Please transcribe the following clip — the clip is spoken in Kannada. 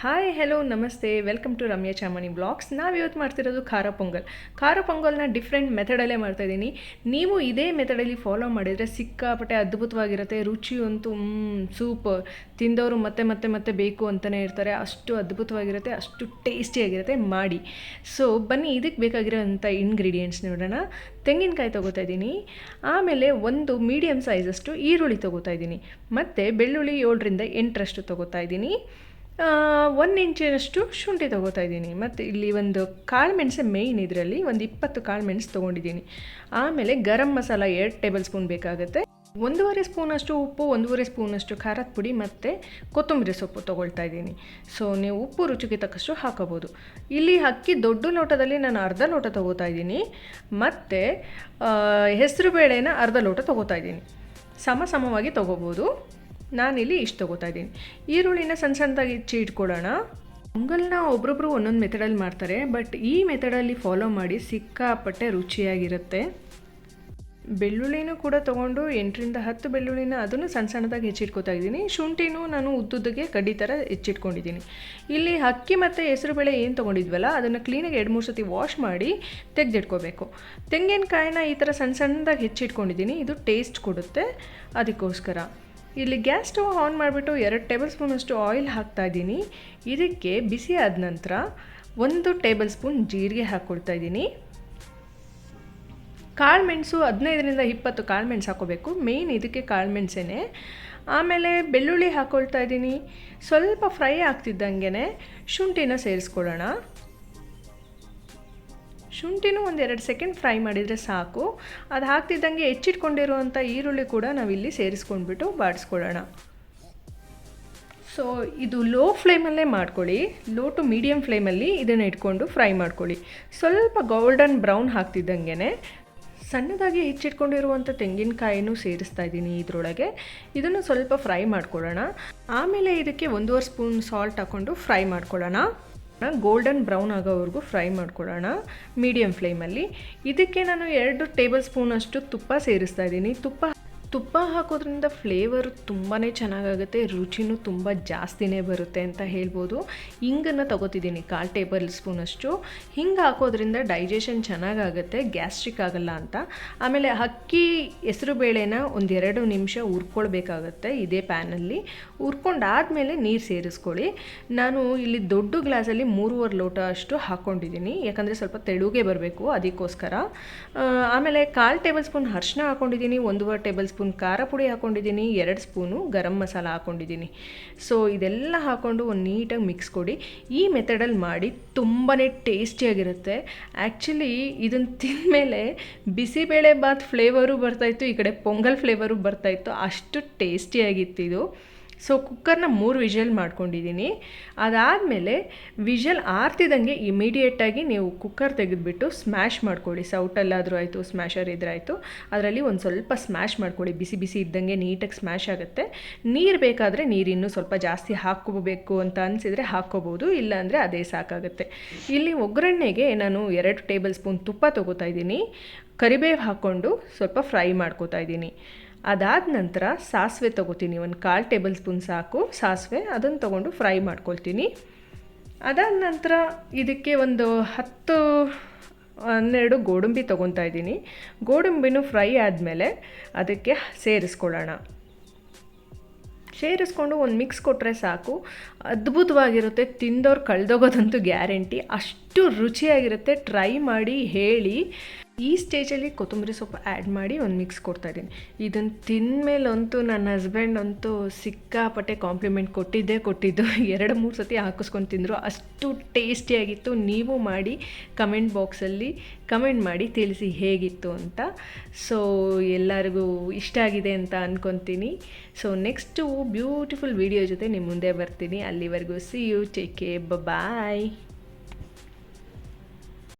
ಹಾಯ್ ಹೆಲೋ ನಮಸ್ತೆ. Welcome to Ramya Chamani blogs ನಾವು ಇವತ್ತು ಮಾಡ್ತಿರೋದು ಖಾರ ಪೊಂಗಲ್. ಖಾರ ಪೊಂಗಲ್ನ ಡಿಫ್ರೆಂಟ್ ಮೆಥಡಲ್ಲೇ ಮಾಡ್ತಾಯಿದ್ದೀನಿ ನೀವು ಇದೇ ಮೆಥಡಲ್ಲಿ ಫಾಲೋ ಮಾಡಿದರೆ ಸಿಕ್ಕಾಪಟ್ಟೆ ಅದ್ಭುತವಾಗಿರುತ್ತೆ. ರುಚಿ ಅಂತೂ ಸೂಪರ್ ತಿಂದವರು ಮತ್ತೆ ಮತ್ತೆ ಮತ್ತೆ ಬೇಕು ಅಂತಲೇ ಇರ್ತಾರೆ. ಅಷ್ಟು ಅದ್ಭುತವಾಗಿರುತ್ತೆ, ಅಷ್ಟು ಟೇಸ್ಟಿಯಾಗಿರುತ್ತೆ ಮಾಡಿ. ಸೊ ಬನ್ನಿ, ಇದಕ್ಕೆ ಬೇಕಾಗಿರೋಂಥ ಇಂಗ್ರೀಡಿಯೆಂಟ್ಸ್ ನೋಡೋಣ. ತೆಂಗಿನಕಾಯಿ ತೊಗೋತಾ ಇದ್ದೀನಿ. ಆಮೇಲೆ ಒಂದು ಮೀಡಿಯಮ್ ಸೈಜಷ್ಟು ಈರುಳ್ಳಿ ತೊಗೋತಾ ಇದ್ದೀನಿ. ಮತ್ತು ಬೆಳ್ಳುಳ್ಳಿ ಏಳರಿಂದ ಎಂಟರಷ್ಟು ತೊಗೋತಾ ಇದ್ದೀನಿ. ಒಂದು ಇಂಚಿನಷ್ಟು ಶುಂಠಿ ತೊಗೋತಾ ಇದ್ದೀನಿ. ಮತ್ತು ಇಲ್ಲಿ ಒಂದು ಕಾಳು ಮೆಣಸೆ ಮೇಯ್ನ್ ಇದರಲ್ಲಿ ಒಂದು ಇಪ್ಪತ್ತು ಕಾಳು ಮೆಣಸು ತೊಗೊಂಡಿದ್ದೀನಿ. ಆಮೇಲೆ ಗರಂ ಮಸಾಲ ಎರಡು ಟೇಬಲ್ ಸ್ಪೂನ್ ಬೇಕಾಗುತ್ತೆ. ಒಂದೂವರೆ ಸ್ಪೂನಷ್ಟು ಉಪ್ಪು, ಒಂದೂವರೆ ಸ್ಪೂನಷ್ಟು ಖಾರದ ಪುಡಿ ಮತ್ತು ಕೊತ್ತಂಬರಿ ಸೊಪ್ಪು ತೊಗೊಳ್ತಾ ಇದ್ದೀನಿ. ಸೊ ನೀವು ಉಪ್ಪು ರುಚಿಗೆ ತಕ್ಕಷ್ಟು ಹಾಕೋಬೋದು ಇಲ್ಲಿ ಅಕ್ಕಿ ದೊಡ್ಡ ಲೋಟದಲ್ಲಿ ನಾನು ಅರ್ಧ ಲೋಟ ತೊಗೋತಾ ಇದ್ದೀನಿ. ಮತ್ತು ಹೆಸರು ಬೇಳೆನ ಅರ್ಧ ಲೋಟ ತೊಗೋತಾ ಇದ್ದೀನಿ. ಸಮ ಸಮವಾಗಿ ತೊಗೋಬೋದು ನಾನಿಲ್ಲಿ ಇಷ್ಟು ತೊಗೋತಾ ಇದ್ದೀನಿ. ಈರುಳ್ಳಿನ ಸಣ್ಣ ಸಣ್ಣದಾಗಿ ಹೆಚ್ಚಿ ಇಟ್ಕೊಳ್ಳೋಣ. ಪೊಂಗಲ್ನ ಒಬ್ರೊಬ್ರು ಒಂದೊಂದು ಮೆಥಡಲ್ಲಿ ಮಾಡ್ತಾರೆ, ಬಟ್ ಈ ಮೆಥಡಲ್ಲಿ ಫಾಲೋ ಮಾಡಿ ಸಿಕ್ಕಾಪಟ್ಟೆ ರುಚಿಯಾಗಿರುತ್ತೆ. ಬೆಳ್ಳುಳ್ಳಿನೂ ಕೂಡ ತೊಗೊಂಡು ಎಂಟರಿಂದ ಹತ್ತು ಬೆಳ್ಳುಳ್ಳಿನ ಅದನ್ನು ಸಣ್ಣ ಸಣ್ಣದಾಗಿ ಹೆಚ್ಚಿಟ್ಕೋತಾ ಇದ್ದೀನಿ. ಶುಂಠಿನೂ ನಾನು ಉದ್ದುದ್ದಗೆ ಕಡ್ಡಿ ಥರ ಹೆಚ್ಚಿಟ್ಕೊಂಡಿದ್ದೀನಿ ಇಲ್ಲಿ ಅಕ್ಕಿ ಮತ್ತು ಹೆಸರುಬೇಳೆ ಏನು ತೊಗೊಂಡಿದ್ವಲ್ಲ, ಅದನ್ನು ಕ್ಲೀನಾಗಿ ಎರಡು, ಮೂರು ಸತಿ ವಾಶ್ ಮಾಡಿ ತೆಗೆದಿಟ್ಕೋಬೇಕು. ತೆಂಗಿನಕಾಯಿನ ಈ ಥರ ಸಣ್ಣ ಸಣ್ಣದಾಗಿ ಹೆಚ್ಚಿಟ್ಕೊಂಡಿದ್ದೀನಿ ಇದು ಟೇಸ್ಟ್ ಕೊಡುತ್ತೆ. ಅದಕ್ಕೋಸ್ಕರ. ಇಲ್ಲಿ ಗ್ಯಾಸ್ ಸ್ಟವ್ ಆನ್ ಮಾಡಿಬಿಟ್ಟು ಎರಡು ಟೇಬಲ್ ಸ್ಪೂನಷ್ಟು ಆಯಿಲ್ ಹಾಕ್ತಾ ಇದ್ದೀನಿ. ಇದಕ್ಕೆ ಬಿಸಿ ಆದ ನಂತರ ಒಂದು ಟೇಬಲ್ ಸ್ಪೂನ್ ಜೀರಿಗೆ ಹಾಕ್ಕೊಳ್ತಾ ಇದ್ದೀನಿ. ಕಾಳು ಮೆಣಸು ಹದಿನೈದರಿಂದ ಇಪ್ಪತ್ತು ಕಾಳು ಮೆಣಸು ಹಾಕೋಬೇಕು ಮೇಯ್ನ್ ಇದಕ್ಕೆ ಕಾಳು ಮೆಣಸೇನೆ. ಆಮೇಲೆ ಬೆಳ್ಳುಳ್ಳಿ ಹಾಕ್ಕೊಳ್ತಾ ಇದ್ದೀನಿ. ಸ್ವಲ್ಪ ಫ್ರೈ ಆಗ್ತಿದ್ದಂಗೆ ಶುಂಠಿನ ಸೇರಿಸ್ಕೊಳ್ಳೋಣ. ಶುಂಠಿನೂ ಒಂದು ಎರಡು ಸೆಕೆಂಡ್ ಫ್ರೈ ಮಾಡಿದರೆ ಸಾಕು. ಅದು ಹಾಕ್ತಿದ್ದಂಗೆ ಹೆಚ್ಚಿಟ್ಕೊಂಡಿರುವಂಥ ಈರುಳ್ಳಿ ಕೂಡ ನಾವಿಲ್ಲಿ ಸೇರಿಸ್ಕೊಂಡ್ಬಿಟ್ಟು ಬಾಡಿಸ್ಕೊಳ್ಳೋಣ. ಸೊ ಇದು ಲೋ ಫ್ಲೇಮಲ್ಲೇ ಮಾಡ್ಕೊಳ್ಳಿ. ಲೋ ಟು ಮೀಡಿಯಮ್ ಫ್ಲೇಮಲ್ಲಿ ಇದನ್ನು ಇಟ್ಕೊಂಡು ಫ್ರೈ ಮಾಡ್ಕೊಳ್ಳಿ. ಸ್ವಲ್ಪ ಗೋಲ್ಡನ್ ಬ್ರೌನ್ ಹಾಕ್ತಿದ್ದಂಗೆ ಸಣ್ಣದಾಗಿ ಹೆಚ್ಚಿಟ್ಕೊಂಡಿರುವಂಥ ತೆಂಗಿನಕಾಯಿನೂ ಸೇರಿಸ್ತಾ ಇದ್ದೀನಿ ಇದರೊಳಗೆ. ಇದನ್ನು ಸ್ವಲ್ಪ ಫ್ರೈ ಮಾಡ್ಕೊಳ್ಳೋಣ. ಆಮೇಲೆ ಇದಕ್ಕೆ ಒಂದೂವರೆ ಸ್ಪೂನ್ ಸಾಲ್ಟ್ ಹಾಕ್ಕೊಂಡು ಫ್ರೈ ಮಾಡ್ಕೊಳ್ಳೋಣ. ಗೋಲ್ಡನ್ ಬ್ರೌನ್ ಆಗೋವರೆಗೂ ಫ್ರೈ ಮಾಡ್ಕೊಳ್ಳೋಣ ಮೀಡಿಯಮ್ ಫ್ಲೇಮಲ್ಲಿ ಇದಕ್ಕೆ ನಾನು ಎರಡು ಟೇಬಲ್ ಸ್ಪೂನಷ್ಟು ತುಪ್ಪ ಸೇರಿಸ್ತಾ ಇದ್ದೀನಿ. ತುಪ್ಪ ತುಪ್ಪ ಹಾಕೋದ್ರಿಂದ ಫ್ಲೇವರು ತುಂಬಾ ಚೆನ್ನಾಗಾಗುತ್ತೆ, ರುಚಿನೂ ತುಂಬ ಜಾಸ್ತಿನೇ ಬರುತ್ತೆ ಅಂತ ಹೇಳ್ಬೋದು. ಹಿಂಗನ್ನು ತೊಗೋತಿದ್ದೀನಿ, ಕಾಲು ಟೇಬಲ್ ಸ್ಪೂನಷ್ಟು ಹಿಂಗೆ ಹಾಕೋದ್ರಿಂದ ಡೈಜೆಷನ್ ಚೆನ್ನಾಗಾಗುತ್ತೆ ಗ್ಯಾಸ್ಟ್ರಿಕ್ ಆಗಲ್ಲ ಅಂತ. ಆಮೇಲೆ ಅಕ್ಕಿ, ಹೆಸರು ಬೇಳೆನ ಒಂದೆರಡು ನಿಮಿಷ ಹುರ್ಕೊಳ್ಬೇಕಾಗತ್ತೆ ಇದೇ ಪ್ಯಾನಲ್ಲಿ ಹುರ್ಕೊಂಡಾದಮೇಲೆ ನೀರು ಸೇರಿಸ್ಕೊಳ್ಳಿ. ನಾನು ಇಲ್ಲಿ ದೊಡ್ಡ ಗ್ಲಾಸಲ್ಲಿ ಮೂರುವರೆ ಲೋಟ ಅಷ್ಟು ಹಾಕ್ಕೊಂಡಿದ್ದೀನಿ ಯಾಕಂದರೆ ಸ್ವಲ್ಪ ತೆಳುಗೆ ಬರಬೇಕು ಅದಕ್ಕೋಸ್ಕರ. ಆಮೇಲೆ ಕಾಲು ಟೇಬಲ್ ಸ್ಪೂನ್ ಅರ್ಶಿನ ಹಾಕ್ಕೊಂಡಿದ್ದೀನಿ ಒಂದೂವರೆ ಟೇಬಲ್ ಸ್ಪೂನ್ ಖಾರ ಪುಡಿ ಹಾಕ್ಕೊಂಡಿದ್ದೀನಿ ಎರಡು ಸ್ಪೂನು ಗರಂ ಮಸಾಲ ಹಾಕ್ಕೊಂಡಿದ್ದೀನಿ ಸೊ ಇದೆಲ್ಲ ಹಾಕ್ಕೊಂಡು ಒಂದು ನೀಟಾಗಿ ಮಿಕ್ಸ್ ಕೊಡಿ. ಈ ಮೆಥಡಲ್ಲಿ ಮಾಡಿ ತುಂಬಾ ಟೇಸ್ಟಿಯಾಗಿರುತ್ತೆ. ಆ್ಯಕ್ಚುಲಿ ಇದನ್ನು ತಿಂದಮೇಲೆ ಬಿಸಿಬೇಳೆ ಬಾತ್ ಫ್ಲೇವರು ಬರ್ತಾಯಿತ್ತು ಈ ಕಡೆ ಪೊಂಗಲ್ ಫ್ಲೇವರು ಬರ್ತಾಯಿತ್ತು ಅಷ್ಟು ಟೇಸ್ಟಿಯಾಗಿತ್ತು ಇದು. ಸೊ ಕುಕ್ಕರ್ನ ಮೂರು ವಿಷಲ್ ಮಾಡ್ಕೊಂಡಿದ್ದೀನಿ ಅದಾದಮೇಲೆ ವಿಷಲ್ ಆರ್ತಿದಂಗೆ ಇಮಿಡಿಯೇಟಾಗಿ ನೀವು ಕುಕ್ಕರ್ ತೆಗೆದುಬಿಟ್ಟು ಸ್ಮ್ಯಾಶ್ ಮಾಡ್ಕೊಳ್ಳಿ. ಸೌಟಲ್ಲಾದರೂ ಆಯಿತು ಸ್ಮ್ಯಾಶರ್ ಇದ್ರಾಯಿತು ಅದರಲ್ಲಿ ಒಂದು ಸ್ವಲ್ಪ ಸ್ಮ್ಯಾಶ್ ಮಾಡ್ಕೊಳ್ಳಿ. ಬಿಸಿ ಬಿಸಿ ಇದ್ದಂಗೆ ನೀಟಾಗಿ ಸ್ಮ್ಯಾಶ್ ಆಗುತ್ತೆ. ನೀರು ಬೇಕಾದರೆ ನೀರಿನ್ನೂ ಸ್ವಲ್ಪ ಜಾಸ್ತಿ ಹಾಕ್ಕೋಬೇಕು ಅಂತ ಅನಿಸಿದರೆ ಹಾಕ್ಕೋಬೋದು. ಇಲ್ಲಾಂದರೆ ಅದೇ ಸಾಕಾಗುತ್ತೆ. ಇಲ್ಲಿ ಒಗ್ಗರಣೆಗೆ ನಾನು ಎರಡು ಟೇಬಲ್ ಸ್ಪೂನ್ ತುಪ್ಪ ತೊಗೋತಾ ಇದ್ದೀನಿ. ಕರಿಬೇವು ಹಾಕ್ಕೊಂಡು ಸ್ವಲ್ಪ ಫ್ರೈ ಮಾಡ್ಕೋತಾ ಇದ್ದೀನಿ. ಅದಾದ ನಂತರ ಸಾಸಿವೆ ತೊಗೋತೀನಿ. ಒಂದು ಕಾಲು ಟೇಬಲ್ ಸ್ಪೂನ್ ಸಾಕು. ಸಾಸಿವೆ, ಅದನ್ನು ತೊಗೊಂಡು ಫ್ರೈ ಮಾಡ್ಕೊಳ್ತೀನಿ. ಅದಾದ ನಂತರ ಇದಕ್ಕೆ ಒಂದು ಹತ್ತು, ಹನ್ನೆರಡು ಗೋಡಂಬಿ ತೊಗೊತಾ ಇದ್ದೀನಿ. ಗೋಡಂಬಿನೂ ಫ್ರೈ ಆದಮೇಲೆ ಅದಕ್ಕೆ ಸೇರಿಸ್ಕೊಳ್ಳೋಣ. ಸೇರಿಸ್ಕೊಂಡು ಒಂದು ಮಿಕ್ಸ್ ಕೊಟ್ಟರೆ ಸಾಕು. ಅದ್ಭುತವಾಗಿರುತ್ತೆ. ತಿಂದವ್ರು ಕಳೆದೋಗೋದಂತೂ ಗ್ಯಾರಂಟಿ. ಅಷ್ಟು ರುಚಿಯಾಗಿರುತ್ತೆ. ಟ್ರೈ ಮಾಡಿ, ಹೇಳಿ. ಈ ಸ್ಟೇಜಲ್ಲಿ ಕೊತ್ತಂಬರಿ ಸೊಪ್ಪು ಆ್ಯಡ್ ಮಾಡಿ ಒಂದು ಮಿಕ್ಸ್ ಕೊಡ್ತಾಯಿದ್ದೀನಿ ಇದನ್ನು ತಿಂದಮೇಲಂತೂ ನನ್ನ ಹಸ್ಬೆಂಡ್ ಅಂತೂ ಸಿಕ್ಕಾಪಟ್ಟೆ ಕಾಂಪ್ಲಿಮೆಂಟ್ ಕೊಟ್ಟಿದ್ದೇ ಕೊಟ್ಟಿದ್ದು. ಎರಡು ಮೂರು ಸತಿ ಹಾಕಿಸ್ಕೊಂಡು ತಿಂದರು. ಅಷ್ಟು ಟೇಸ್ಟಿಯಾಗಿತ್ತು ನೀವು ಮಾಡಿ ಕಮೆಂಟ್ ಬಾಕ್ಸಲ್ಲಿ ಕಮೆಂಟ್ ಮಾಡಿ ತಿಳಿಸಿ ಹೇಗಿತ್ತು ಅಂತ. ಸೊ ಎಲ್ಲರಿಗೂ ಇಷ್ಟ ಆಗಿದೆ ಅಂತ ಅಂದ್ಕೊತೀನಿ ಸೊ ನೆಕ್ಸ್ಟು ಬ್ಯೂಟಿಫುಲ್ ವೀಡಿಯೋ ಜೊತೆ ನಿಮ್ಮ ಮುಂದೆ ಬರ್ತೀನಿ. ಅಲ್ಲಿವರೆಗೂ ಸಿ ಯು ಟೇಕ್ ಬಾಯ್